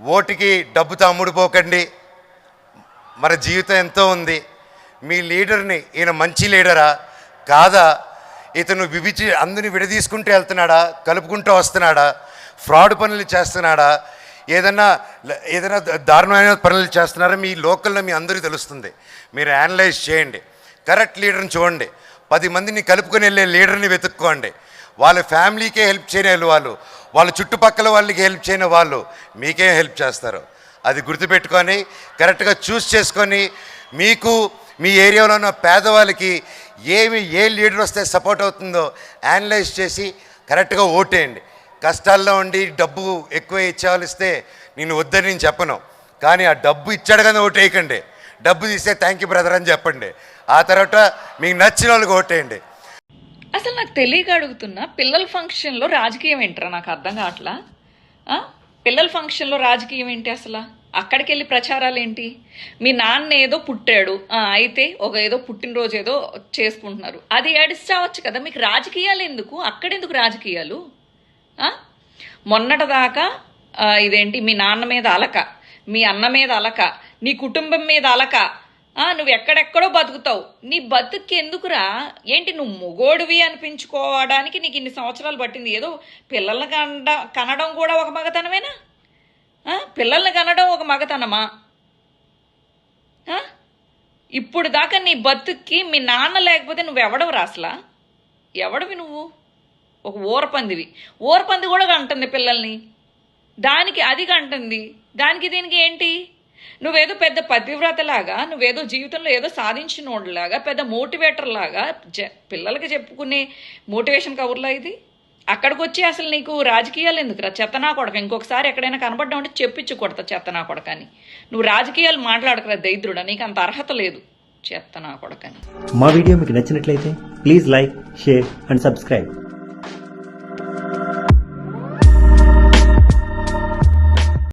ఓటుకి డబ్బుతో అమ్ముడుపోకండి మన జీవితం ఎంతో ఉంది. మీ లీడర్ని ఈయన మంచి లీడరా? కాదా? ఇతను విభిచి అందరిని విడదీసుకుంటూ వెళ్తున్నాడా? కలుపుకుంటూ వస్తున్నాడా? ఫ్రాడ్ పనులు చేస్తున్నాడా? ఏదన్నా ఏదైనా దారుణమైన పనులు చేస్తున్నారా? మీ లోకల్లో మీ అందరికీ తెలుస్తుంది. మీరు అనలైజ్ చేయండి. కరెక్ట్ లీడర్ని చూడండి. పది మందిని కలుపుకొని వెళ్ళే లీడర్ని వెతుక్కోండి. వాళ్ళ ఫ్యామిలీకే హెల్ప్ చేయని వాళ్ళు. వాళ్ళ చుట్టుపక్కల వాళ్ళకి హెల్ప్ చేయని వాళ్ళు మీకేం హెల్ప్ చేస్తారు. అది గుర్తుపెట్టుకొని కరెక్ట్గా చూస్ చేసుకొని మీకు మీ ఏరియాలో ఉన్న పేదవాళ్ళకి ఏమి ఏ లీడర్ వస్తే సపోర్ట్ అవుతుందో అనలైజ్ చేసి కరెక్ట్గా ఓటేయండి. కష్టాల్లో ఉండి డబ్బు ఎక్కువ ఇచ్చేవాళ్ళు ఇస్తే నేను వద్దని నేను చెప్పను. కానీ ఆ డబ్బు ఇచ్చాడు కానీ ఓటేయకండి డబ్బు తీస్తే థ్యాంక్ యూ బ్రదర్ అని చెప్పండి. ఆ తర్వాత మీకు నచ్చిన వాళ్ళకి ఓటేయండి అసలు నాకు తెలియక అడుగుతున్నా పిల్లల ఫంక్షన్లో రాజకీయం ఏంటరా? నాకు అర్థం కావట్లా? పిల్లల ఫంక్షన్లో రాజకీయం ఏంటి అసలు? అక్కడికి వెళ్ళి ప్రచారాలు ఏంటి మీ నాన్న ఏదో పుట్టాడు. అయితే ఒక ఏదో పుట్టినరోజు ఏదో చేసుకుంటున్నారు. అది ఏడిస్తావచ్చు కదా? మీకు రాజకీయాలు ఎందుకు? అక్కడెందుకు రాజకీయాలు? ఆ? మొన్నటిదాకా ఇదేంటి? మీ నాన్న మీద అలక. మీ అన్న మీద అలక. నీ కుటుంబం మీద అలక. నువ్వు ఎక్కడెక్కడో బతుకుతావు. నీ బతుక్కి ఎందుకురా ఏంటి నువ్వు మొగోడివి అనిపించుకోవడానికి నీకు ఇన్ని సంవత్సరాలు పట్టింది? ఏదో పిల్లల్ని కనడ కనడం కూడా ఒక మగతనమేనా? పిల్లల్ని కనడం ఒక మగతనమా? ఇప్పుడు దాకా నీ బతుక్కి మీ నాన్న లేకపోతే నువ్వు ఎవడవు అసలా? ఎవడవి నువ్వు? ఒక ఊరపందివి. ఊరపంది కూడా కంటుంది పిల్లల్ని. దానికి అది కంటుంది. దానికి దీనికి ఏంటి? నువ్వేదో పెద్ద పతివ్రతలాగా నువ్వేదో జీవితంలో ఏదో సాధించినోడిలాగా పెద్ద మోటివేటర్ లాగా జ పిల్లలకి చెప్పుకునే మోటివేషన్ కవర్లా ఇది? అక్కడికి వచ్చి అసలు నీకు రాజకీయాలు ఎందుకురా? చెత్తనా కొడక. ఇంకొకసారి ఎక్కడైనా కనబడ్డా ఉంటే చెప్పించు కొడతా చెత్తనా కొడకని. నువ్వు రాజకీయాలు మాట్లాడకరా దైద్రుడా నీకు అంత అర్హత లేదు చెత్తనా కొడకని. మా వీడియో మీకు నచ్చినట్లయితే please like share and subscribe.